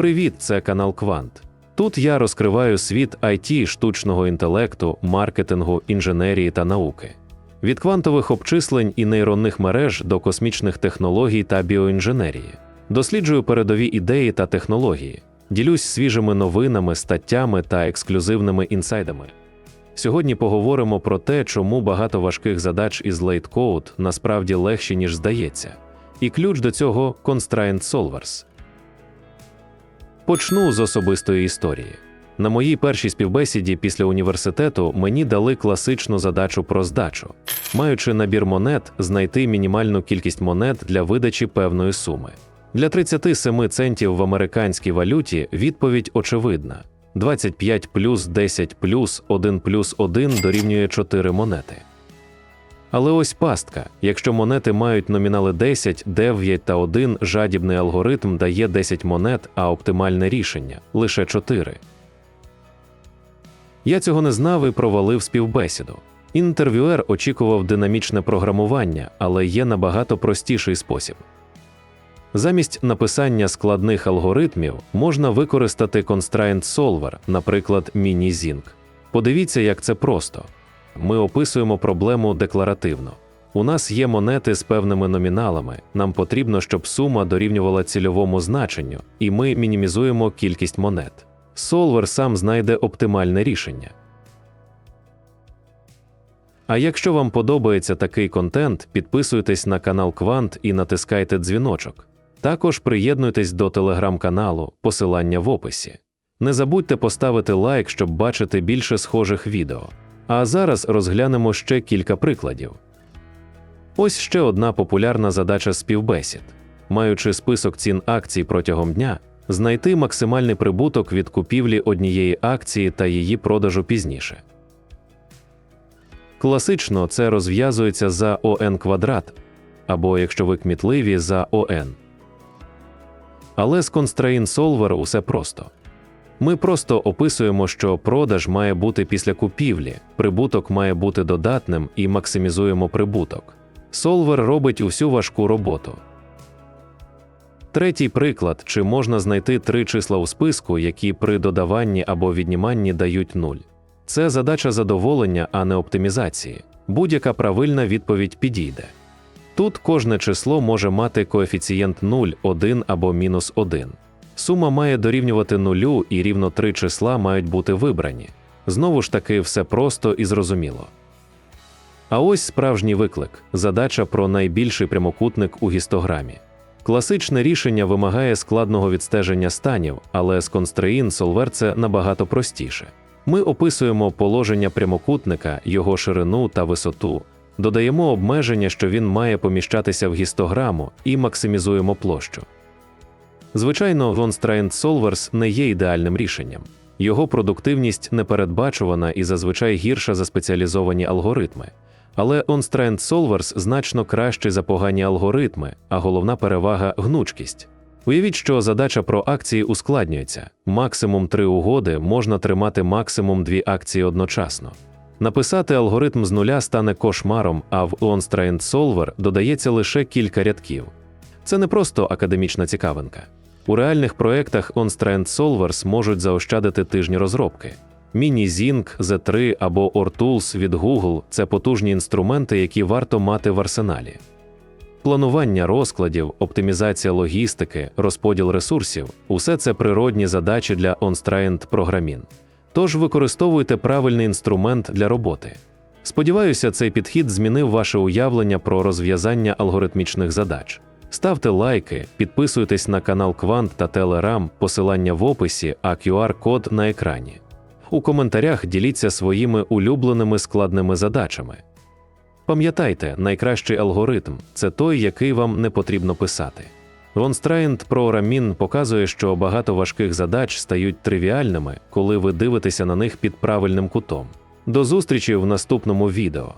Привіт, це канал Квант. Тут я розкриваю світ IT, штучного інтелекту, маркетингу, інженерії та науки. Від квантових обчислень і нейронних мереж до космічних технологій та біоінженерії. Досліджую передові ідеї та технології, ділюсь свіжими новинами, статтями та ексклюзивними інсайдами. Сьогодні поговоримо про те, чому багато важких задач із Code насправді легші, ніж здається. І ключ до цього Constraint Solvers. Почну з особистої історії. На моїй першій співбесіді після університету мені дали класичну задачу про здачу, маючи набір монет, знайти мінімальну кількість монет для видачі певної суми. Для 37 центів в американській валюті відповідь очевидна: 25 плюс 10 плюс 1 плюс 1 дорівнює 4 монети. Але ось пастка. Якщо монети мають номінали 10, 9 та 1, жадібний алгоритм дає 10 монет, а оптимальне рішення лише 4. Я цього не знав і провалив співбесіду. Інтерв'юер очікував динамічне програмування, але є набагато простіший спосіб. Замість написання складних алгоритмів можна використати Constraint Solver, наприклад, MiniZinc. Подивіться, як це просто. Ми описуємо проблему декларативно. У нас є монети з певними номіналами. Нам потрібно, щоб сума дорівнювала цільовому значенню, і ми мінімізуємо кількість монет. Солвер сам знайде оптимальне рішення. А якщо вам подобається такий контент, підписуйтесь на канал Квант і натискайте дзвіночок. Також приєднуйтесь до телеграм-каналу, посилання в описі. Не забудьте поставити лайк, щоб бачити більше схожих відео. А зараз розглянемо ще кілька прикладів. Ось ще одна популярна задача співбесід. Маючи список цін акцій протягом дня, знайти максимальний прибуток від купівлі однієї акції та її продажу пізніше. Класично це розв'язується за ОН квадрат, або якщо ви кмітливі за ОН. Але з Constraint Solver усе просто. Ми просто описуємо, що продаж має бути після купівлі, прибуток має бути додатним і максимізуємо прибуток. Solver робить усю важку роботу. Третій приклад: чи можна знайти три числа у списку, які при додаванні або відніманні дають нуль. Це задача задоволення, а не оптимізації. Будь-яка правильна відповідь підійде. Тут кожне число може мати коефіцієнт 0, 1 або мінус 1. Сума має дорівнювати нулю, і рівно три числа мають бути вибрані. Знову ж таки, все просто і зрозуміло. А ось справжній виклик задача про найбільший прямокутник у гістограмі. Класичне рішення вимагає складного відстеження станів, але з Constraint Solver це набагато простіше. Ми описуємо положення прямокутника, його ширину та висоту, додаємо обмеження, що він має поміщатися в гістограму, і максимізуємо площу. Звичайно, Constraint Solvers не є ідеальним рішенням. Його продуктивність непередбачувана і зазвичай гірша за спеціалізовані алгоритми. Але Constraint Solvers значно кращий за погані алгоритми, а головна перевага гнучкість. Уявіть, що задача про акції ускладнюється. Максимум три угоди можна тримати максимум дві акції одночасно. Написати алгоритм з нуля стане кошмаром, а в Constraint Solver додається лише кілька рядків. Це не просто академічна цікавинка. У реальних проєктах Constraint Solvers можуть заощадити тижні розробки. MiniZinc, Z3 або OrTools від Google це потужні інструменти, які варто мати в арсеналі. Планування розкладів, оптимізація логістики, розподіл ресурсів усе це природні задачі для Constraint програмін. Тож використовуйте правильний інструмент для роботи. Сподіваюся, цей підхід змінив ваше уявлення про розв'язання алгоритмічних задач. Ставте лайки, підписуйтесь на канал Квант та Телерам, посилання в описі, а QR-код на екрані. У коментарях діліться своїми улюбленими складними задачами. Пам'ятайте, найкращий алгоритм це той, який вам не потрібно писати. Constraint Programming показує, що багато важких задач стають тривіальними, коли ви дивитеся на них під правильним кутом. До зустрічі в наступному відео.